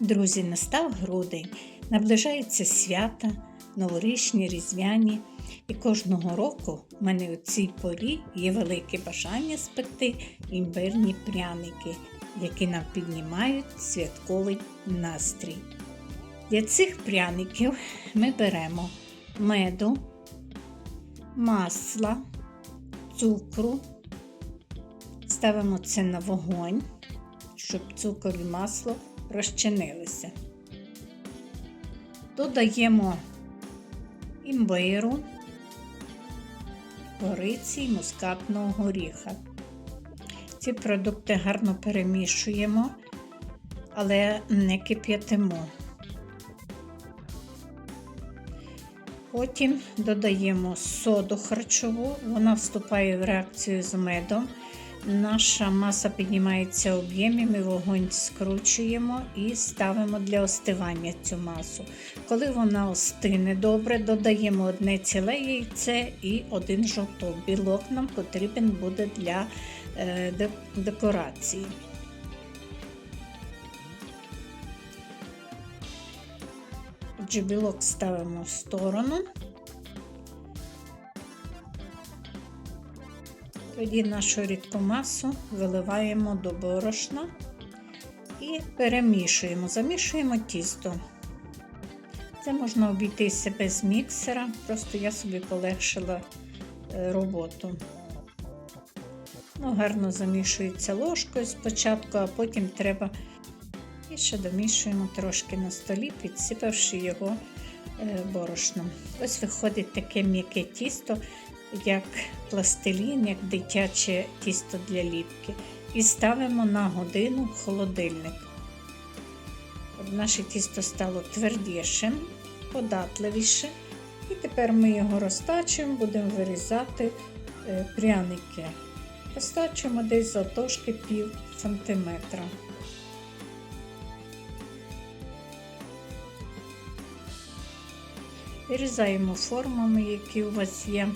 Друзі, настав грудень, наближаються свята, новорічні, різдвяні. І кожного року в мене у цій порі є велике бажання спекти імбирні пряники, які нам піднімають святковий настрій. Для цих пряників ми беремо меду, масла, цукру, ставимо це на вогонь, щоб цукор і масло розчинилися. Додаємо імбиру, кориці і мускатного горіха. Ці продукти гарно перемішуємо, але не кип'ятимо. Потім додаємо соду харчову, вона вступає в реакцію з медом. Наша маса піднімається об'ємі, ми вогонь скручуємо і ставимо для остивання цю масу. Коли вона остине добре, додаємо одне ціле яйце і один жовток. Білок нам потрібен буде для е, декорації. Отже, білок ставимо в сторону. Тоді нашу рідку масу виливаємо до борошна і перемішуємо, замішуємо тісто. Це можна обійтися без міксера, просто я собі полегшила е, роботу. Ну, Гарно замішується ложкою спочатку, а потім треба і ще домішуємо трошки на столі, підсипавши його е, борошном. Ось виходить таке м'яке тісто як пластилін, як дитяче тісто для ліпки. І ставимо на годину в холодильник. Наше тісто стало твердішим, податливіше. І тепер ми його розтачуємо, будемо вирізати е, пряники. Розтачуємо десь затошки пів сантиметра. Вирізаємо формами, які у вас є.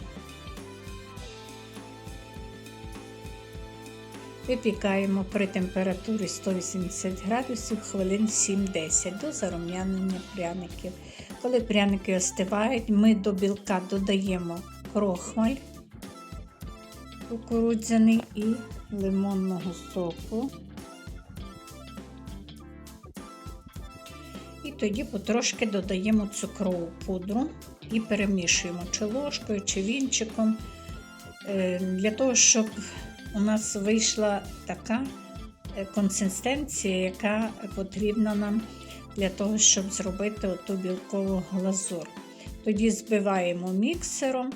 Випікаємо при температурі 180 градусів хвилин 7-10 до зарум'янення пряників. Коли пряники остивають, ми до білка додаємо крохмаль кукурудзяний і лимонного соку. І тоді потрошки додаємо цукрову пудру і перемішуємо чи ложкою, чи вінчиком, е, для того, щоб у нас вийшла така е, консистенція, яка потрібна нам для того, щоб зробити оту білкову глазур. Тоді збиваємо міксером,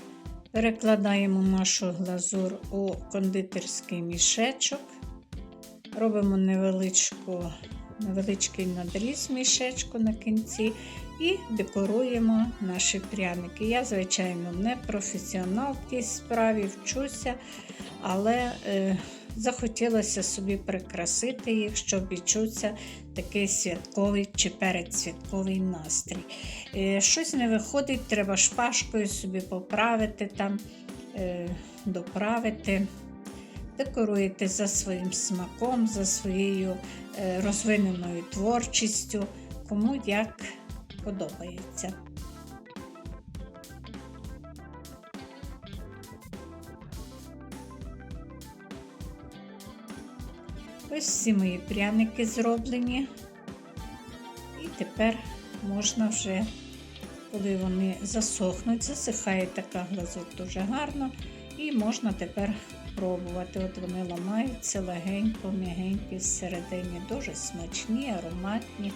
перекладаємо нашу глазур у кондитерський мішечок, робимо невеличку, невеличкий надріз мішечку на кінці і декоруємо наші пряники. Я, звичайно, не професіонал в тій справі, вчуся але е, захотілося собі прикрасити їх, щоб відчувся такий святковий чи передсвятковий настрій. Е, щось не виходить, треба шпажкою собі поправити, там, е, доправити. Декоруєте за своїм смаком, за своєю е, розвиненою творчістю, кому як подобається. Ось всі мої пряники зроблені. І тепер можна вже, коли вони засохнуть, засихає така глазур дуже гарно. І можна тепер пробувати. От вони ламаються легенько, м'ягенькі всередині, дуже смачні, ароматні.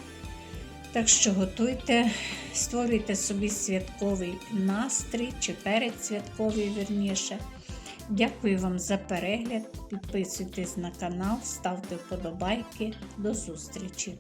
Так що готуйте, створюйте собі святковий настрій чи передсвятковий, вірніше. Дякую вам за перегляд. Підписуйтесь на канал, ставте вподобайки. До зустрічі!